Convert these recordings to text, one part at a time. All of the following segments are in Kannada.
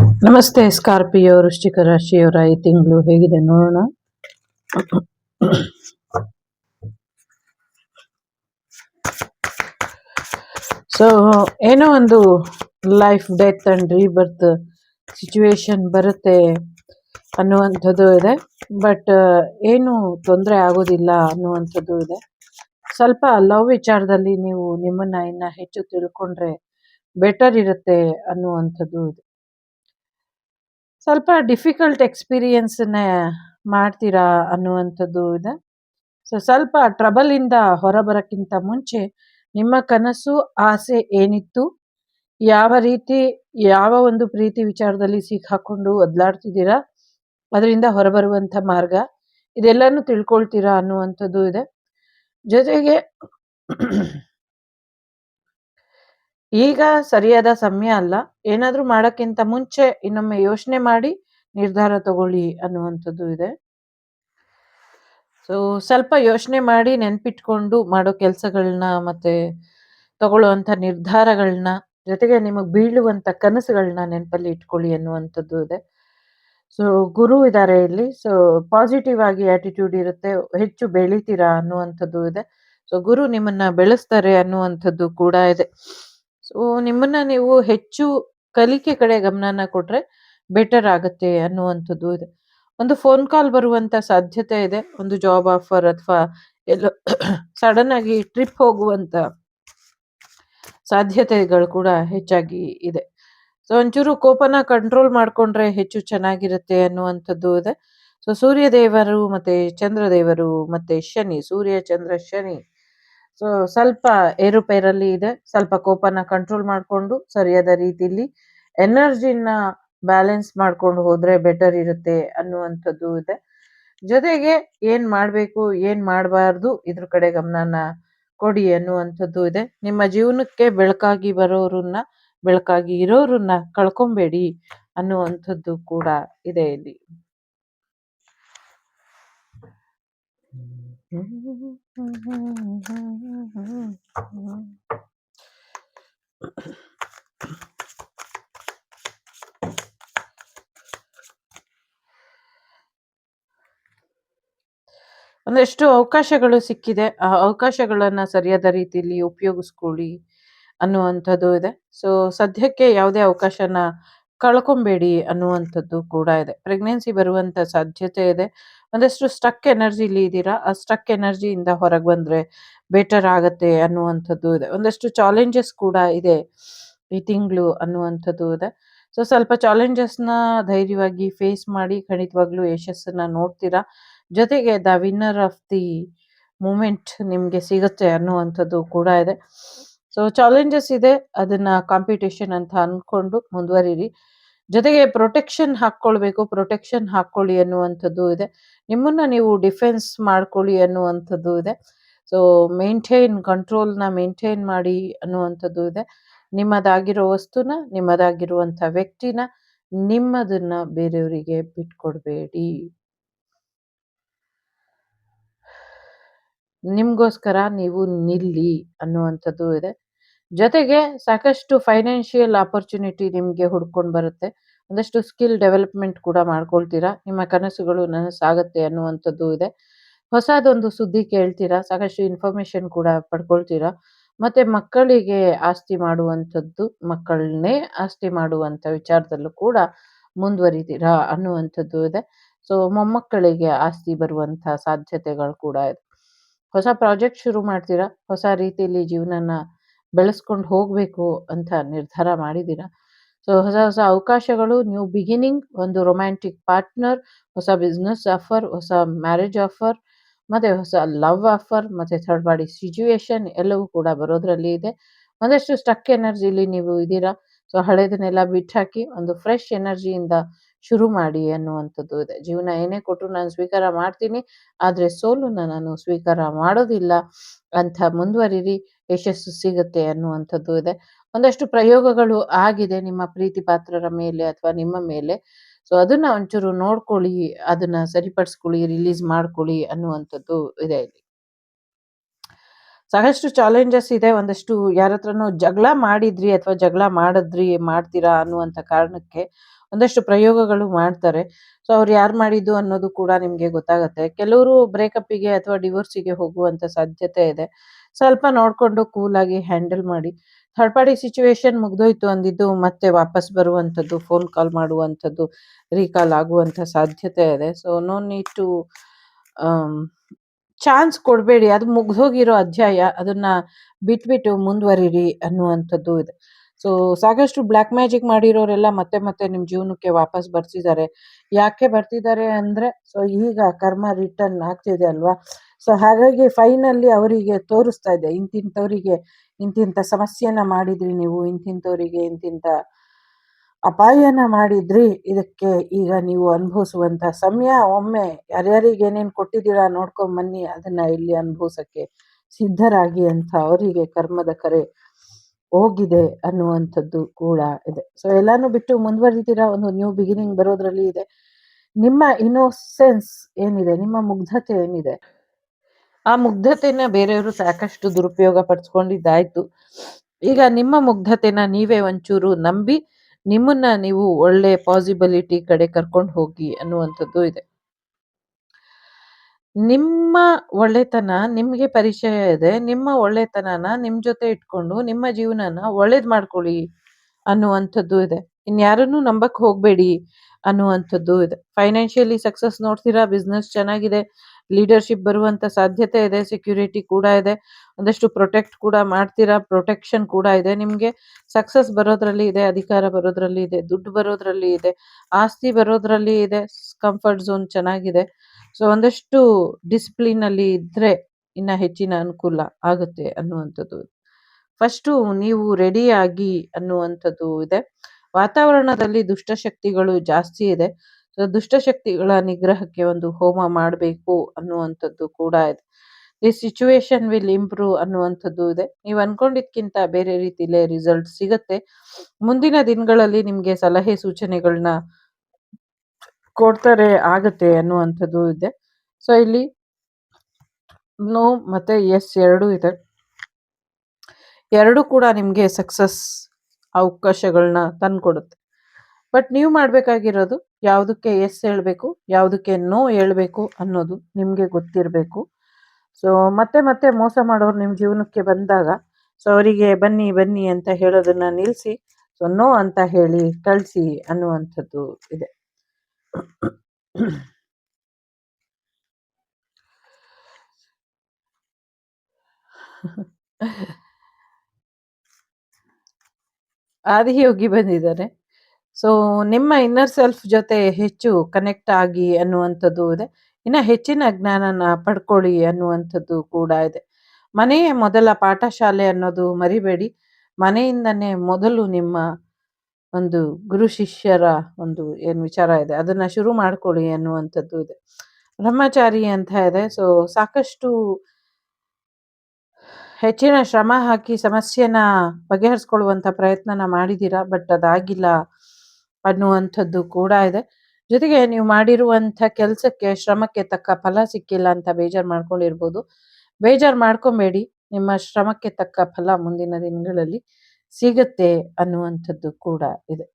ನಮಸ್ತೆ, ಸ್ಕಾರ್ಪಿಯೋ, ವೃಶ್ಚಿಕ ರಾಶಿಯವರ ಈ ತಿಂಗಳು, ಹೇಗಿದೆ ನೋಡೋಣ? ಸೊ ಏನೋ ಒಂದು life death and rebirth situation ಬರುತ್ತೆ ಅನ್ನುವಂಥದ್ದು ಇದೆ. ಬಟ್ ಏನು ತೊಂದರೆ ಆಗೋದಿಲ್ಲ ಅನ್ನುವಂಥದ್ದು ಇದೆ. ಸ್ವಲ್ಪ ಲವ್ ವಿಚಾರದಲ್ಲಿ ನೀವು ನಿಮ್ಮನ್ನ ಇನ್ನ ಹೆಚ್ಚು ತಿಳ್ಕೊಂಡ್ರೆ ಬೆಟರ್ ಇರುತ್ತೆ ಅನ್ನುವಂಥದ್ದು ಇದೆ. ಸ್ವಲ್ಪ ಡಿಫಿಕಲ್ಟ್ ಎಕ್ಸ್ಪೀರಿಯನ್ಸನ್ನ ಮಾಡ್ತೀರಾ ಅನ್ನುವಂಥದ್ದು ಇದೆ. ಸೊ ಸ್ವಲ್ಪ ಟ್ರಬಲಿಂದ ಹೊರಬರಕ್ಕಿಂತ ಮುಂಚೆ ನಿಮ್ಮ ಕನಸು, ಆಸೆ ಏನಿತ್ತು? ಯಾವ ರೀತಿ, ಯಾವ ಒಂದು ಪ್ರೀತಿ ವಿಚಾರದಲ್ಲಿ ಸಿಕ್ಕಾಕೊಂಡು ಒದ್ಲಾಡ್ತಿದ್ದೀರಾ? ಅದರಿಂದ ಹೊರಬರುವಂಥ ಮಾರ್ಗ, ಇದೆಲ್ಲನೂ ತಿಳ್ಕೊಳ್ತೀರಾ ಅನ್ನುವಂಥದ್ದು ಇದೆ. ಜೊತೆಗೆ ಈಗ ಸರಿಯಾದ ಸಮಯ ಅಲ್ಲ. ಏನಾದ್ರೂ ಮಾಡೋಕ್ಕಿಂತ ಮುಂಚೆ ಇನ್ನೊಮ್ಮೆ ಯೋಚನೆ ಮಾಡಿ ನಿರ್ಧಾರ ತಗೊಳ್ಳಿ ಅನ್ನುವಂಥದ್ದು ಇದೆ. ಸೊ ಸ್ವಲ್ಪ ಯೋಚನೆ ಮಾಡಿ ನೆನ್ಪಿಟ್ಕೊಂಡು ಮಾಡೋ ಕೆಲಸಗಳನ್ನ ಮತ್ತೆ ತಗೊಳ್ಳುವಂಥ ನಿರ್ಧಾರಗಳನ್ನ ಜೊತೆಗೆ ನಿಮಗೆ ಬೀಳುವಂಥ ಕನಸುಗಳನ್ನ ನೆನಪಲ್ಲಿ ಇಟ್ಕೊಳ್ಳಿ ಅನ್ನುವಂಥದ್ದು ಇದೆ. ಸೊ ಗುರು ಇದ್ದಾರೆ ಇಲ್ಲಿ. ಸೊ ಪಾಸಿಟಿವ್ ಆಗಿ ಆಟಿಟ್ಯೂಡ್ ಇರುತ್ತೆ. ಹೆಚ್ಚು ಬೆಳಿತೀರಾ ಅನ್ನುವಂಥದ್ದು ಇದೆ. ಸೊ ಗುರು ನಿಮ್ಮನ್ನ ಬೆಳೆಸ್ತಾರೆ ಅನ್ನುವಂಥದ್ದು ಕೂಡ ಇದೆ. ಸೊ ನಿಮ್ಮನ್ನ ನೀವು ಹೆಚ್ಚು ಕಲಿಕೆ ಕಡೆ ಗಮನನ ಕೊಟ್ರೆ ಬೆಟರ್ ಆಗುತ್ತೆ ಅನ್ನುವಂಥದ್ದು ಇದೆ. ಒಂದು ಫೋನ್ ಕಾಲ್ ಬರುವಂತ ಸಾಧ್ಯತೆ ಇದೆ. ಒಂದು ಜಾಬ್ ಆಫರ್ ಅಥವಾ ಎಲ್ಲೋ ಸಡನ್ ಆಗಿ ಟ್ರಿಪ್ ಹೋಗುವಂತ ಸಾಧ್ಯತೆಗಳು ಕೂಡ ಹೆಚ್ಚಾಗಿ ಇದೆ. ಸೊ ಒಂಚೂರು ಕೋಪನ ಕಂಟ್ರೋಲ್ ಮಾಡ್ಕೊಂಡ್ರೆ ಹೆಚ್ಚು ಚೆನ್ನಾಗಿರುತ್ತೆ ಅನ್ನುವಂಥದ್ದು ಇದೆ. ಸೊ ಸೂರ್ಯ ದೇವರು ಮತ್ತೆ ಚಂದ್ರ ದೇವರು ಮತ್ತೆ ಶನಿ, ಸೂರ್ಯ, ಚಂದ್ರ, ಶನಿ ಸೊ ಸ್ವಲ್ಪ ಏರುಪೇರಲ್ಲಿ ಇದೆ. ಸ್ವಲ್ಪ ಕೋಪನ ಕಂಟ್ರೋಲ್ ಮಾಡ್ಕೊಂಡು ಸರಿಯಾದ ರೀತಿಲಿ ಎನರ್ಜಿನ ಬ್ಯಾಲೆನ್ಸ್ ಮಾಡ್ಕೊಂಡು ಹೋದ್ರೆ ಬೆಟರ್ ಇರುತ್ತೆ ಅನ್ನುವಂಥದ್ದು ಇದೆ. ಜೊತೆಗೆ ಏನ್ ಮಾಡ್ಬೇಕು, ಏನ್ ಮಾಡಬಾರ್ದು ಇದ್ರ ಕಡೆ ಗಮನನ ಕೊಡಿ ಅನ್ನುವಂಥದ್ದು ಇದೆ. ನಿಮ್ಮ ಜೀವನಕ್ಕೆ ಬೆಳಕಾಗಿ ಬರೋರನ್ನ, ಬೆಳಕಾಗಿ ಇರೋರನ್ನ ಕಳ್ಕೊಂಬೇಡಿ ಅನ್ನುವಂಥದ್ದು ಕೂಡ ಇದೆ ಇಲ್ಲಿ. ಒಂದಷ್ಟು ಅವಕಾಶಗಳು ಸಿಕ್ಕಿದೆ. ಆ ಅವಕಾಶಗಳನ್ನ ಸರಿಯಾದ ರೀತಿಯಲ್ಲಿ ಉಪಯೋಗಿಸ್ಕೊಳ್ಳಿ ಅನ್ನುವಂಥದ್ದು ಇದೆ. ಸೊ ಸದ್ಯಕ್ಕೆ ಯಾವುದೇ ಅವಕಾಶನ ಕಳ್ಕೊಬೇಡಿ ಅನ್ನುವಂಥದ್ದು ಕೂಡ ಇದೆ. ಪ್ರೆಗ್ನೆನ್ಸಿ ಬರುವಂತ ಸಾಧ್ಯತೆ ಇದೆ. ಒಂದಷ್ಟು ಸ್ಟಕ್ ಎನರ್ಜಿಲಿ ಇದ್ದೀರಾ? ಆ ಸ್ಟಕ್ ಎನರ್ಜಿಯಿಂದ ಹೊರಗೆ ಬಂದರೆ ಬೆಟರ್ ಆಗತ್ತೆ ಅನ್ನುವಂಥದ್ದು ಇದೆ. ಒಂದಷ್ಟು ಚಾಲೆಂಜಸ್ ಕೂಡ ಇದೆ ಈ ತಿಂಗಳು ಅನ್ನುವಂಥದ್ದು ಇದೆ. ಸೊ ಸ್ವಲ್ಪ ಚಾಲೆಂಜಸ್ನ ಧೈರ್ಯವಾಗಿ ಫೇಸ್ ಮಾಡಿ ಖಂಡಿತವಾಗ್ಲೂ ಯಶಸ್ಸನ್ನ ನೋಡ್ತೀರಾ? ಜೊತೆಗೆ the winner of the moment ನಿಮಗೆ ಸಿಗುತ್ತೆ ಅನ್ನುವಂಥದ್ದು ಕೂಡ ಇದೆ. ಸೊ ಚಾಲೆಂಜಸ್ ಇದೆ. ಅದನ್ನ ಕಾಂಪಿಟೇಷನ್ ಅಂತ ಅನ್ಕೊಂಡು ಮುಂದುವರಿರಿ. ಜೊತೆಗೆ ಪ್ರೊಟೆಕ್ಷನ್ ಹಾಕ್ಕೊಳ್ಬೇಕು ಪ್ರೊಟೆಕ್ಷನ್ ಹಾಕೊಳ್ಳಿ ಅನ್ನುವಂಥದ್ದು ಇದೆ. ನಿಮ್ಮನ್ನ ನೀವು ಡಿಫೆನ್ಸ್ ಮಾಡ್ಕೊಳ್ಳಿ ಅನ್ನುವಂಥದ್ದು ಇದೆ. ಸೊ ಮೇಂಟೈನ್ ಕಂಟ್ರೋಲ್ನ ಮೇಂಟೈನ್ ಮಾಡಿ ಅನ್ನುವಂಥದ್ದು ಇದೆ. ನಿಮ್ಮದಾಗಿರೋ ವಸ್ತುನ, ನಿಮ್ಮದಾಗಿರುವಂಥ ವ್ಯಕ್ತಿನ, ನಿಮ್ಮದನ್ನ ಬೇರೆಯವರಿಗೆ ಬಿಟ್ಕೊಡ್ಬೇಡಿ. ನಿಮ್ಗೋಸ್ಕರ ನೀವು ನಿಲ್ಲಿ ಅನ್ನುವಂಥದ್ದು ಇದೆ. ಜೊತೆಗೆ ಸಾಕಷ್ಟು ಫೈನಾನ್ಷಿಯಲ್ ಆಪರ್ಚುನಿಟಿ ನಿಮಗೆ ಹುಡ್ಕೊಂಡು ಬರುತ್ತೆ. ಒಂದಷ್ಟು ಸ್ಕಿಲ್ ಡೆವಲಪ್ಮೆಂಟ್ ಕೂಡ ಮಾಡ್ಕೊಳ್ತೀರಾ? ನಿಮ್ಮ ಕನಸುಗಳು ನನಸಾಗತ್ತೆ ಅನ್ನುವಂಥದ್ದು ಇದೆ. ಹೊಸದೊಂದು ಸುದ್ದಿ ಕೇಳ್ತೀರಾ? ಸಾಕಷ್ಟು ಇನ್ಫಾರ್ಮೇಶನ್ ಕೂಡ ಪಡ್ಕೊಳ್ತೀರಾ? ಮತ್ತೆ ಮಕ್ಕಳಿಗೆ ಆಸ್ತಿ ಮಾಡುವಂಥದ್ದು, ಮಕ್ಕಳನ್ನೇ ಆಸ್ತಿ ಮಾಡುವಂಥ ವಿಚಾರದಲ್ಲೂ ಕೂಡ ಮುಂದುವರಿತೀರಾ ಅನ್ನುವಂಥದ್ದು ಇದೆ. ಸೊ ಮೊಮ್ಮಕ್ಕಳಿಗೆ ಆಸ್ತಿ ಬರುವಂಥ ಸಾಧ್ಯತೆಗಳು ಕೂಡ ಇದೆ. ಹೊಸ ಪ್ರಾಜೆಕ್ಟ್ ಶುರು ಮಾಡ್ತೀರಾ? ಹೊಸ ರೀತಿಯಲ್ಲಿ ಜೀವನನ ಬೆಳೆಸ್ಕೊಂಡು ಹೋಗಬೇಕು ಅಂತ ನಿರ್ಧಾರ ಮಾಡಿದ್ದೀರಾ? ಸೊ ಹೊಸ ಹೊಸ ಅವಕಾಶಗಳು ನ್ಯೂ ಬಿಗಿನಿಂಗ್ ಒಂದು ರೊಮ್ಯಾಂಟಿಕ್ ಪಾರ್ಟ್ನರ್ ಹೊಸ ಬಿಸ್ನೆಸ್ ಆಫರ್ ಹೊಸ ಮ್ಯಾರೇಜ್ ಆಫರ್ ಮತ್ತೆ ಹೊಸ ಲವ್ ಆಫರ್ ಮತ್ತೆ ಥರ್ಡ್ ಪಾರ್ಟಿ ಸಿಚುವೇಶನ್ ಎಲ್ಲವೂ ಕೂಡ ಬರೋದ್ರಲ್ಲಿ ಇದೆ. ಒಂದಷ್ಟು ಸ್ಟಕ್ ಎನರ್ಜಿಲಿ ನೀವು ಇದ್ದೀರಾ? ಸೊ ಹಳೇದನ್ನೆಲ್ಲ ಬಿಟ್ಟಾಕಿ ಒಂದು ಫ್ರೆಶ್ ಎನರ್ಜಿಯಿಂದ ಶುರು ಮಾಡಿ ಅನ್ನುವಂಥದ್ದು ಇದೆ. ಜೀವನ ಏನೇ ಕೊಟ್ಟರು ನಾನು ಸ್ವೀಕಾರ ಮಾಡ್ತೀನಿ, ಆದರೆ ಸೋಲನ್ನ ನಾನು ಸ್ವೀಕಾರ ಮಾಡೋದಿಲ್ಲ ಅಂತ ಮುಂದುವರಿರಿ, ಯಶಸ್ಸು ಸಿಗುತ್ತೆ ಅನ್ನುವಂಥದ್ದು ಇದೆ. ಒಂದಷ್ಟು ಪ್ರಯೋಗಗಳು ಆಗಿದೆ ನಿಮ್ಮ ಪ್ರೀತಿ ಪಾತ್ರರ ಮೇಲೆ ಅಥವಾ ನಿಮ್ಮ ಮೇಲೆ. ಸೊ ಅದನ್ನ ಒಂಚೂರು ನೋಡ್ಕೊಳ್ಳಿ, ಅದನ್ನ ಸರಿಪಡಿಸ್ಕೊಳ್ಳಿ ರಿಲೀಸ್ ಮಾಡ್ಕೊಳ್ಳಿ ಅನ್ನುವಂಥದ್ದು ಇದೆ ಇಲ್ಲಿ. ಸಾಕಷ್ಟು ಚಾಲೆಂಜಸ್ ಇದೆ. ಒಂದಷ್ಟು ಯಾರ ಹತ್ರನೂ ಜಗಳ ಮಾಡಿದ್ರಿ ಅಥವಾ ಜಗಳ ಮಾಡಿದ್ರಿ, ಮಾಡ್ತೀರಾ ಅನ್ನುವಂಥ ಕಾರಣಕ್ಕೆ ಒಂದಷ್ಟು ಪ್ರಯೋಗಗಳು ಮಾಡ್ತಾರೆ. ಸೊ ಅವ್ರು ಯಾರು ಮಾಡಿದ್ದು ಅನ್ನೋದು ಕೂಡ ನಿಮಗೆ ಗೊತ್ತಾಗುತ್ತೆ. ಕೆಲವರು ಬ್ರೇಕಪ್ಪಿಗೆ ಅಥವಾ ಡಿವೋರ್ಸಿಗೆ ಹೋಗುವಂಥ ಸಾಧ್ಯತೆ ಇದೆ. ಸ್ವಲ್ಪ ನೋಡಿಕೊಂಡು ಕೂಲಾಗಿ ಹ್ಯಾಂಡಲ್ ಮಾಡಿ. ಥರ್ಡ್ ಪಾರ್ಟಿ ಸಿಚುವೇಶನ್ ಮುಗ್ದೋಯ್ತು ಅಂದಿದ್ದು ಮತ್ತೆ ವಾಪಸ್ ಬರುವಂಥದ್ದು ಫೋನ್ ಕಾಲ್ ಮಾಡುವಂಥದ್ದು ರೀಕಾಲ್ ಆಗುವಂಥ ಸಾಧ್ಯತೆ ಇದೆ. So no need to chance ಕೊಡಬೇಡಿ, ಅದು ಮುಗ್ದೋಗಿರೋ ಅಧ್ಯಾಯ, ಅದನ್ನ ಬಿಟ್ಬಿಟ್ಟು ಮುಂದುವರಿರಿ ಅನ್ನುವಂಥದ್ದು ಇದೆ. ಸೊ ಸಾಕಷ್ಟು ಬ್ಲ್ಯಾಕ್ ಮ್ಯಾಜಿಕ್ ಮಾಡಿರೋರೆಲ್ಲ ಮತ್ತೆ ಮತ್ತೆ ನಿಮ್ಮ ಜೀವನಕ್ಕೆ ವಾಪಸ್ ಬರ್ತಿದ್ದಾರೆ. ಯಾಕೆ ಬರ್ತಿದ್ದಾರೆ ಅಂದರೆ ಸೊ ಈಗ ಕರ್ಮ ರಿಟರ್ನ್ ಆಗ್ತಿದೆ ಅಲ್ವಾ? ಸೊ ಹಾಗಾಗಿ ಫೈನಲ್ಲಿ ಅವರಿಗೆ ತೋರಿಸ್ತಾ ಇದೆ, ಇಂತಿಂಥವರಿಗೆ ಇಂತಿಂಥ ಸಮಸ್ಯೆನ ಮಾಡಿದ್ರಿ ನೀವು, ಇಂತಿಂಥವರಿಗೆ ಇಂತಿಂಥ ಅಪಾಯನ ಮಾಡಿದ್ರಿ, ಇದಕ್ಕೆ ಈಗ ನೀವು ಅನುಭವಿಸುವಂತ ಸಮಯ. ಒಮ್ಮೆ ಯಾರ್ಯಾರಿಗೆ ಏನೇನು ಕೊಟ್ಟಿದ್ದೀರಾ ನೋಡ್ಕೊಂಡ್ ಬನ್ನಿ, ಅದನ್ನ ಇಲ್ಲಿ ಅನುಭವಿಸಕ್ಕೆ ಸಿದ್ಧರಾಗಿ ಅಂತ ಅವರಿಗೆ ಕರ್ಮದ ಕರೆ ಹೋಗಿದೆ ಅನ್ನುವಂಥದ್ದು ಕೂಡ ಇದೆ. ಸೊ ಎಲ್ಲಾನು ಬಿಟ್ಟು ಮುಂದುವರಿತೀರಾ ಒಂದು ನ್ಯೂ ಬಿಗಿನಿಂಗ್ ಬರೋದ್ರಲ್ಲಿ ಇದೆ. ನಿಮ್ಮ ಇನ್ನೋಸೆನ್ಸ್ ಏನಿದೆ? ನಿಮ್ಮ ಮುಗ್ಧತೆ ಏನಿದೆ? ಆ ಮುಗ್ಧತೆನ ಬೇರೆಯವರು ಸಾಕಷ್ಟು ದುರುಪಯೋಗ ಪಡಿಸ್ಕೊಂಡಿದ್ದಾಯ್ತು. ಈಗ ನಿಮ್ಮ ಮುಗ್ಧತೆನ ನೀವೇ ಒಂಚೂರು ನಂಬಿ ನಿಮ್ಮನ್ನ ನೀವು ಒಳ್ಳೆ ಪಾಸಿಬಿಲಿಟಿ ಕಡೆ ಕರ್ಕೊಂಡು ಹೋಗಿ ಅನ್ನುವಂಥದ್ದು ಇದೆ. ನಿಮ್ಮ ಒಳ್ಳೆತನ ನಿಮ್ಗೆ ಪರಿಚಯ ಇದೆ, ನಿಮ್ಮ ಒಳ್ಳೆತನನ ನಿಮ್ ಜೊತೆ ಇಟ್ಕೊಂಡು ನಿಮ್ಮ ಜೀವನನ ಒಳ್ಳೇದ್ ಮಾಡ್ಕೊಳ್ಳಿ ಅನ್ನುವಂಥದ್ದು ಇದೆ. ಇನ್ಯಾರನ್ನು ನಂಬಕ್ ಹೋಗ್ಬೇಡಿ ಅನ್ನುವಂಥದ್ದು ಇದೆ. ಫೈನಾನ್ಷಿಯಲಿ ಸಕ್ಸಸ್ ನೋಡ್ತೀರಾ ಬಿಸ್ನೆಸ್ ಚೆನ್ನಾಗಿದೆ ಲೀಡರ್ಶಿಪ್ ಬರುವಂತ ಸಾಧ್ಯತೆ ಇದೆ ಸೆಕ್ಯೂರಿಟಿ ಕೂಡ ಇದೆ, ಒಂದಷ್ಟು ಪ್ರೊಟೆಕ್ಟ್ ಕೂಡ ಮಾಡ್ತೀರಾ ಪ್ರೊಟೆಕ್ಷನ್ ಕೂಡ ಇದೆ. ನಿಮ್ಗೆ ಸಕ್ಸಸ್ ಬರೋದ್ರಲ್ಲಿ ಇದೆ, ಅಧಿಕಾರ ಬರೋದ್ರಲ್ಲಿ ಇದೆ, ದುಡ್ಡು ಬರೋದ್ರಲ್ಲಿ ಇದೆ, ಆಸ್ತಿ ಬರೋದ್ರಲ್ಲಿ ಇದೆ ಕಂಫರ್ಟ್ ಝೋನ್ ಚೆನ್ನಾಗಿದೆ. ಸೊ ಒಂದಷ್ಟು ಡಿಸಿಪ್ಲಿನ್ ಅಲ್ಲಿ ಇದ್ರೆ ಇನ್ನ ಹೆಚ್ಚಿನ ಅನುಕೂಲ ಆಗುತ್ತೆ ಅನ್ನುವಂಥದ್ದು. ಫಸ್ಟು ನೀವು ರೆಡಿ ಆಗಿ ಅನ್ನುವಂಥದ್ದು ಇದೆ. ವಾತಾವರಣದಲ್ಲಿ ದುಷ್ಟಶಕ್ತಿಗಳು ಜಾಸ್ತಿ ಇದೆ. ಸೊ ದುಷ್ಟಶಕ್ತಿಗಳ ನಿಗ್ರಹಕ್ಕೆ ಒಂದು ಹೋಮ ಮಾಡಬೇಕು ಅನ್ನುವಂಥದ್ದು ಕೂಡ ಇದೆ. ದಿ ಸಿಚುವೇಶನ್ ವಿಲ್ ಇಂಪ್ರೂವ್ ಅನ್ನುವಂಥದ್ದು ಇದೆ. ನೀವು ಅನ್ಕೊಂಡಿದ್ಕಿಂತ ಬೇರೆ ರೀತಿಲೇ ರಿಸಲ್ಟ್ ಸಿಗತ್ತೆ. ಮುಂದಿನ ದಿನಗಳಲ್ಲಿ ನಿಮ್ಗೆ ಸಲಹೆ ಸೂಚನೆಗಳನ್ನ ಕೊಡ್ತಾರೆ ಆಗತ್ತೆ ಅನ್ನುವಂಥದ್ದು ಇದೆ. ಸೊ ಇಲ್ಲಿ ನೋ ಮತ್ತೆ ಎಸ್ ಎರಡು ಇದೆ. ಎರಡು ಕೂಡ ನಿಮ್ಗೆ ಸಕ್ಸಸ್ ಅವಕಾಶಗಳನ್ನ ತಂದ್ಕೊಡುತ್ತೆ. ಬಟ್ ನೀವು ಮಾಡಬೇಕಾಗಿರೋದು ಯಾವುದಕ್ಕೆ ಎಸ್ ಹೇಳಬೇಕು, ಯಾವುದಕ್ಕೆ ನೋ ಹೇಳಬೇಕು ಅನ್ನೋದು ನಿಮಗೆ ಗೊತ್ತಿರಬೇಕು. ಸೊ ಮತ್ತೆ ಮತ್ತೆ ಮೋಸ ಮಾಡೋರು ನಿಮ್ಮ ಜೀವನಕ್ಕೆ ಬಂದಾಗ ಸೊ ಅವರಿಗೆ ಬನ್ನಿ ಬನ್ನಿ ಅಂತ ಹೇಳೋದನ್ನ ನಿಲ್ಲಿಸಿ ಸೊ ನೋ ಅಂತ ಹೇಳಿ ಕಳಿಸಿ ಅನ್ನುವಂಥದ್ದು ಇದೆ. ಆದಿಯೋಗಿ ಬಂದಿದ್ದಾರೆ. ಸೊ ನಿಮ್ಮ ಇನ್ನರ್ ಸೆಲ್ಫ್ ಜೊತೆ ಹೆಚ್ಚು ಕನೆಕ್ಟ್ ಆಗಿ ಅನ್ನುವಂಥದ್ದು ಇದೆ. ಇನ್ನು ಹೆಚ್ಚಿನ ಜ್ಞಾನನ ಪಡ್ಕೊಳ್ಳಿ ಅನ್ನುವಂಥದ್ದು ಕೂಡ ಇದೆ. ಮನೆಯೇ ಮೊದಲ ಪಾಠಶಾಲೆ ಅನ್ನೋದು ಮರಿಬೇಡಿ. ಮನೆಯಿಂದನೇ ಮೊದಲು ನಿಮ್ಮ ಒಂದು ಗುರು ಶಿಷ್ಯರ ಒಂದು ಏನು ವಿಚಾರ ಇದೆ, ಅದನ್ನ ಶುರು ಮಾಡ್ಕೊಳ್ಳಿ ಅನ್ನುವಂಥದ್ದು ಇದೆ. ಬ್ರಹ್ಮಚಾರಿ ಅಂತ ಇದೆ. ಸೊ ಸಾಕಷ್ಟು ಹೆಚ್ಚಿನ ಶ್ರಮ ಹಾಕಿ ಸಮಸ್ಯೆನ ಬಗೆಹರಿಸ್ಕೊಳ್ಳುವಂಥ ಪ್ರಯತ್ನನ ಮಾಡಿದ್ದೀರಾ? ಬಟ್ ಅದಾಗಿಲ್ಲ. ಅನ್ನುವಂಥದ್ದು ಕೂಡ ಇದೆ. ಜೊತೆಗೆ ನೀವು ಮಾಡಿರುವಂಥ ಕೆಲಸಕ್ಕೆ ಶ್ರಮಕ್ಕೆ ತಕ್ಕ ಫಲ ಸಿಕ್ಕಿಲ್ಲ ಅಂತ ಬೇಜಾರು ಮಾಡ್ಕೊಂಡಿರ್ಬೋದು. ಬೇಜಾರು ಮಾಡ್ಕೊಬೇಡಿ. ನಿಮ್ಮ ಶ್ರಮಕ್ಕೆ ತಕ್ಕ ಫಲ ಮುಂದಿನ ದಿನಗಳಲ್ಲಿ ಸಿಗುತ್ತೆ ಅನ್ನುವಂಥದ್ದು ಕೂಡ ಇದೆ.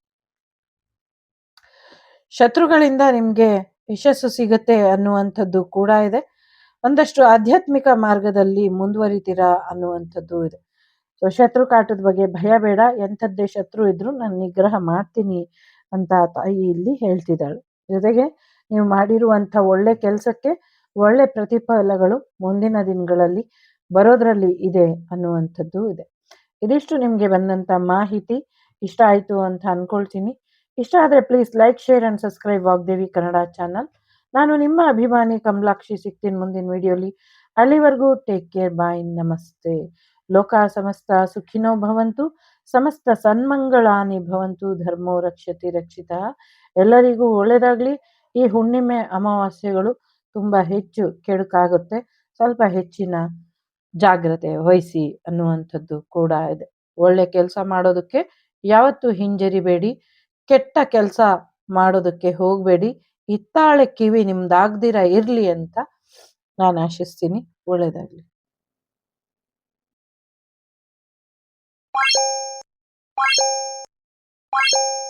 ಶತ್ರುಗಳಿಂದ ನಿಮ್ಗೆ ಯಶಸ್ಸು ಸಿಗುತ್ತೆ ಅನ್ನುವಂಥದ್ದು ಕೂಡ ಇದೆ. ಒಂದಷ್ಟು ಆಧ್ಯಾತ್ಮಿಕ ಮಾರ್ಗದಲ್ಲಿ ಮುಂದುವರಿತೀರಾ ಅನ್ನುವಂಥದ್ದು ಇದೆ. ಸೊ, ಶತ್ರು ಕಾಟದ ಬಗ್ಗೆ ಭಯ ಬೇಡ. ಎಂಥದ್ದೇ ಶತ್ರು ಇದ್ರು ನಾನು ನಿಗ್ರಹ ಮಾಡ್ತೀನಿ ಅಂತ ತಾಯಿ ಇಲ್ಲಿ ಹೇಳ್ತಿದ್ದಾಳೆ. ಜೊತೆಗೆ ನೀವು ಮಾಡಿರುವಂಥ ಒಳ್ಳೆ ಕೆಲಸಕ್ಕೆ ಒಳ್ಳೆ ಪ್ರತಿಫಲಗಳು ಮುಂದಿನ ದಿನಗಳಲ್ಲಿ ಬರೋದ್ರಲ್ಲಿ ಇದೆ ಅನ್ನುವಂಥದ್ದು ಇದೆ. ಇದಿಷ್ಟು ನಿಮಗೆ ಬಂದಂಥ ಮಾಹಿತಿ. ಇಷ್ಟ ಆಯಿತು ಅಂತ ಅಂದ್ಕೊಳ್ತೀನಿ ಇಷ್ಟ ಆದರೆ please like, share and subscribe Vagdevi Kannada channel. ನಾನು ನಿಮ್ಮ ಅಭಿಮಾನಿ ಕಮಲಾಕ್ಷಿ ಸಿಗ್ತೀನಿ ಮುಂದಿನ ವಿಡಿಯೋಲಿ. ಅಲ್ಲಿವರೆಗೂ ಟೇಕ್ ಕೇರ್, ಬಾಯ್, ನಮಸ್ತೆ. ಲೋಕ ಸಮಸ್ತ ಸುಖಿನೋ ಭವಂತು. ಸಮಸ್ತ ಸನ್ಮಂಗಳಾನಿ ಭವಂತು ಧರ್ಮೋ ರಕ್ಷತಿ ರಕ್ಷಿತ. ಎಲ್ಲರಿಗೂ ಒಳ್ಳೆಯದಾಗಲಿ ಈ ಹುಣ್ಣಿಮೆ ಅಮಾವಾಸ್ಯೆಗಳು ತುಂಬ ಹೆಚ್ಚು ಕೆಡುಕಾಗುತ್ತೆ. ಸ್ವಲ್ಪ ಹೆಚ್ಚಿನ ಜಾಗ್ರತೆ ವಹಿಸಿ ಅನ್ನುವಂಥದ್ದು ಕೂಡ ಇದೆ. ಒಳ್ಳೆ ಕೆಲಸ ಮಾಡೋದಕ್ಕೆ ಯಾವತ್ತೂ ಹಿಂಜರಿಬೇಡಿ. ಕೆಟ್ಟ ಕೆಲಸ ಮಾಡೋದಕ್ಕೆ ಹೋಗಬೇಡಿ. ಇತ್ತಾಳೆ ಕಿವಿ ನಿಮ್ದಾಗ್ದಿರ ಇರಲಿ ಅಂತ ನಾನು ಆಶಿಸ್ತೀನಿ. ಒಳ್ಳೇದಾಗ್ಲಿ. Bye.